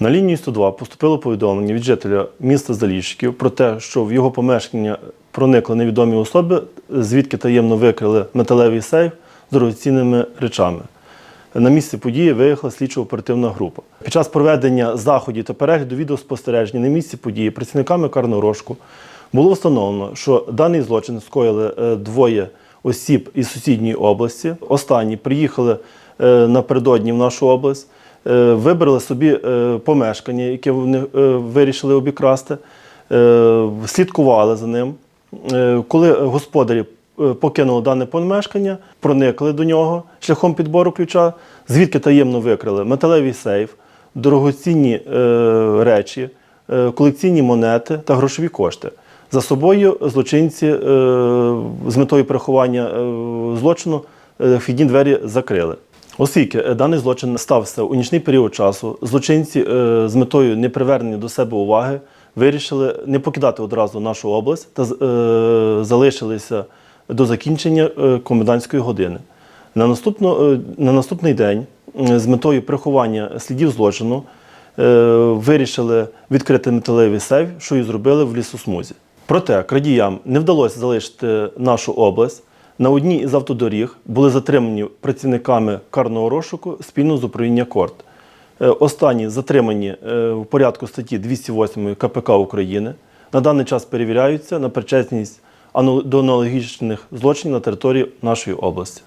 На лінію 102 поступило повідомлення від жителя міста Заліщиків про те, що в його помешкання проникли невідомі особи, звідки таємно викрили металевий сейф з дорогоцінними речами. На місце події виїхала слідчо-оперативна група. Під час проведення заходів та перегляду відеоспостереження на місці події працівниками карного розшуку було встановлено, що даний злочин скоїли е, двоє осіб із сусідньої області. Останні приїхали е, напередодні в нашу область, вибрали собі е, помешкання, яке вони е, вирішили обікрасти, е, слідкували за ним. Е, Коли господарі е, покинули дане помешкання, проникли до нього шляхом підбору ключа, звідки таємно викрили металевий сейф, дорогоцінні е, речі, е, колекційні монети та грошові кошти. За собою злочинці е, з метою приховання е, злочину е, вхідні двері закрили. Оскільки е, даний злочин стався у нічний період часу, злочинці е, з метою непривернення до себе уваги вирішили не покидати одразу нашу область та е, залишилися до закінчення комендантської години. На, наступно, е, на наступний день з метою приховання слідів злочину вирішили відкрити металевий сейф, що і зробили в лісосмузі. Проте крадіям не вдалося залишити нашу область. На одній із автодоріг були затримані працівниками карного розшуку спільно з управління Корт. Е, Останні затримані е, в порядку статті 208 КПК України. На даний час перевіряються на причетність до аналогічних злочинів на території нашої області.